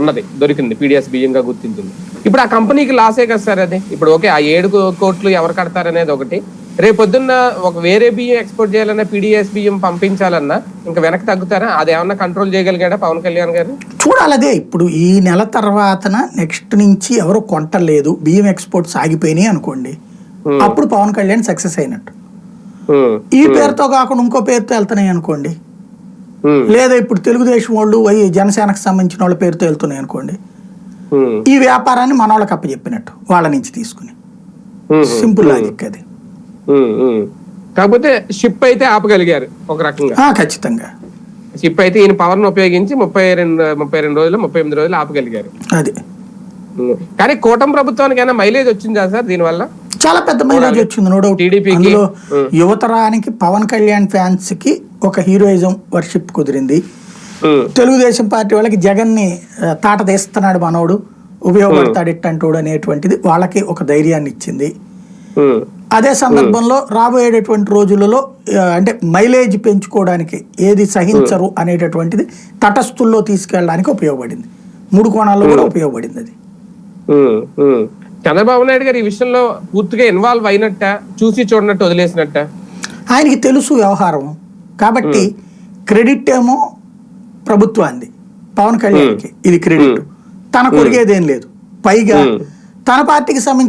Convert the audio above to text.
ఉన్నది దొరికింది పీడిఎస్ బియ్యంగా గుర్తించింది. ఇప్పుడు ఆ కంపెనీకి లాసే కదా సార్ అది? ఇప్పుడు ఓకే ఆ ఏడు కోట్లు ఎవరు కడతారనేది ఒకటి. రేపు పొద్దున్న ఒక వేరే బియ్యం ఎక్స్పోర్ట్ చేయాలన్నా పీడిఎస్ బియ్యం పంపించాలన్నా ఇంకా వెనక్కి తగ్గుతారా? అది ఏమన్నా కంట్రోల్ చేయగలిగాడా పవన్ కళ్యాణ్ గారు? చూడాలదే. ఇప్పుడు ఈ నెల తర్వాతన నెక్స్ట్ నుంచి ఎవరు కొంటలేదు బియ్యం ఎక్స్పోర్ట్స్ ఆగిపోయినాయి అనుకోండి. అప్పుడు పవన్ కళ్యాణ్ సక్సెస్ అయినట్టు. ఈ పేరుతో కాకుండా ఇంకో పేరుతో వెళ్తున్నాయి అనుకోండి. లేదా ఇప్పుడు తెలుగుదేశం వాళ్ళు జనసేనకు సంబంధించిన వాళ్ళ పేరుతో వెళ్తున్నాయి అనుకోండి. ఉమ్, ఈ వ్యాపారాన్ని మన వాళ్ళకి అప్పచెప్పినట్టు వాళ్ళ నుంచి తీసుకుని సింపుల్ లాజిక్ అది. కాకపోతే షిప్ అయితే ఆపగలిగారు ఒక రకంగా. ఖచ్చితంగా. షిప్ అయితే ఈయన పవర్ను ఉపయోగించి ముప్పై రెండు ముప్పై రెండు రోజులు ముప్పై ఎనిమిది రోజులు ఆపగలిగారు. అది. కానీ కూటమి ప్రభుత్వానికి అయినా మైలేజ్ వచ్చిందా సార్ దీనివల్ల? చాలా పెద్ద మైలేజ్ వచ్చింది నో డౌట్ ఉం. యువతరానికి పవన్ కళ్యాణ్ ఫ్యాన్స్కి ఒక హీరోయిజం వర్షిప్ కుదిరింది. తెలుగుదేశం పార్టీ వాళ్ళకి జగన్ని తాట తీస్తున్నాడు మనోడు. ఉపయోగపడతాడు ఇట్టంటోడు అనేటువంటిది వాళ్ళకి ఒక ధైర్యాన్ని ఇచ్చింది. అదే సందర్భంలో రాబోయేటటువంటి రోజులలో అంటే మైలేజ్ పెంచుకోవడానికి ఏది సహించరు అనేటటువంటిది తటస్థుల్లో తీసుకెళ్ళడానికి ఉపయోగపడింది. మూడు కోణాల్లో కూడా ఉపయోగపడింది అది. చంద్రబాబు నాయుడు గారు ఈ విషయంలో పూర్తిగా ఇన్వాల్వ్ అయినట్ట చూసి చూడనట్టు వదిలేసినట్ట? ఆయనకి తెలుసు వ్యవహారం. కాబట్టి క్రెడిట్ ఏమో ప్రభుత్వాన్ని పవన్ కళ్యాణ్కి ఇది క్రెడిట్. తన కొరిగేదేం లేదు. పైగా తన పార్టీకి సంబంధించిన